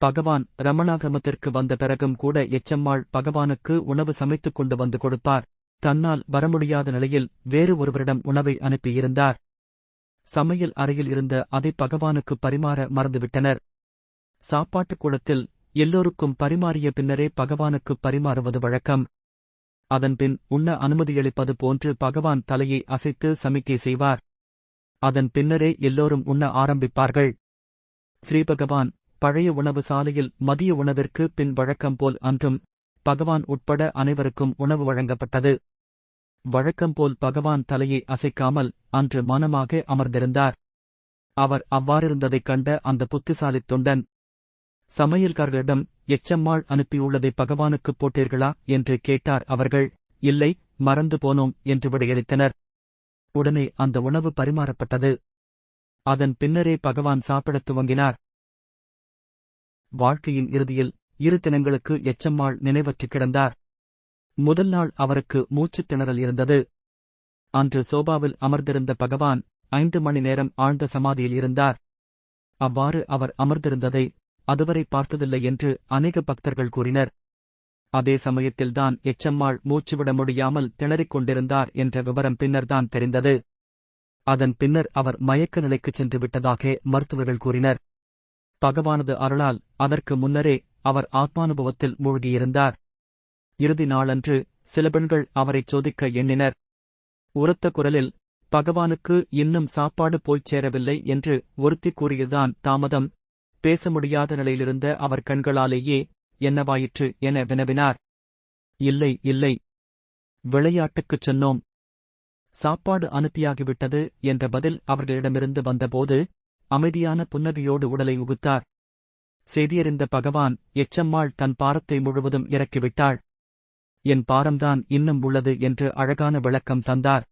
பகவான் ரமணாகிரமத்திற்கு வந்த பிறகும் கூட எச்சம்மாள் பகவானுக்கு உணவு சமைத்துக் கொண்டு வந்து கொடுப்பார் தன்னால் வர முடியாத நிலையில் வேறு ஒருவரிடம் உணவை அனுப்பியிருந்தார். சமையல் அறையில் இருந்த அதை பகவானுக்கு பரிமாற மறந்துவிட்டனர். சாப்பாட்டுக் கூடத்தில் எல்லோருக்கும் பரிமாறிய பின்னரே பகவானுக்கு பரிமாறுவது வழக்கம். அதன்பின் உண்ண அனுமதியளிப்பது போன்று பகவான் தலையை அசைத்து சமிக்கை செய்வார். அதன் பின்னரே எல்லோரும் உண்ண ஆரம்பிப்பார்கள். ஸ்ரீபகவான் பழைய உணவு சாலையில் மதிய உணவிற்கு பின் வழக்கம் போல் அன்றும் பகவான் உட்பட அனைவருக்கும் உணவு வழங்கப்பட்டது. வழக்கம் போல் பகவான் தலையை அசைக்காமல் அன்று மனமாக அமர்ந்திருந்தார். அவர் அவ்வாறிருந்ததைக் கண்ட அந்த புத்திசாலித் தொண்டன் சமையல்காரர்களிடம் எச்சம்மாள் அனுப்பியுள்ளதை பகவானுக்குப் போட்டீர்களா? என்று கேட்டார் அவர்கள். இல்லை மறந்து போனோம் என்று விடையளித்தனர். உடனே அந்த உணவு பரிமாறப்பட்டது. அதன் பின்னரே பகவான் சாப்பிடத் துவங்கினார். வாழ்க்கையின் இறுதியில் இரு தினங்களுக்கு எச்சம்மாள் நினைவற்றுக் கிடந்தார். முதல் நாள் அவருக்கு மூச்சுத் திணறல் இருந்தது. அன்று சோபாவில் அமர்ந்திருந்த பகவான் ஐந்து மணி நேரம் ஆழ்ந்த சமாதியில் இருந்தார். அவ்வாறு அவர் அமர்ந்திருந்ததை அதுவரை பார்த்ததில்லை என்று அநேக பக்தர்கள் கூறினர். அதே சமயத்தில்தான் எச்சம்மாள் மூச்சுவிட முடியாமல் திணறிக் கொண்டிருந்தார் என்ற விவரம் பின்னர்தான் தெரிந்தது. அதன் பின்னர் அவர் மயக்க நிலைக்குச் சென்று விட்டதாக மருத்துவர்கள் கூறினர். பகவானது அருளால் அதற்கு முன்னரே அவர் ஆத்மானுபவத்தில் மூழ்கியிருந்தார். இறுதி நாளன்று சில பெண்கள் அவரைச் சோதிக்க எண்ணினர். உரத்த குரலில் பகவானுக்கு இன்னும் சாப்பாடு போய்ச் சேரவில்லை என்று ஒருத்தி கூறியதுதான் தாமதம். பேச முடியாத நிலையிலிருந்த அவர் கண்களாலேயே என்னவாயிற்று என வினவினார். இல்லை இல்லை. விளையாட்டுக்குச் சொன்னோம். சாப்பாடு அனுப்பியாகிவிட்டது என்ற பதில் அவர்களிடமிருந்து வந்தபோது அமைதியான புன்னகையோடு உடலை உகுத்தார். செய்தியறிந்த பகவான் எச்சம்மாள் தன் பாரத்தை முழுவதும் இறக்கிவிட்டாள். என் பாரம்தான் இன்னும் உள்ளது என்று அழகான விளக்கம் தந்தார்.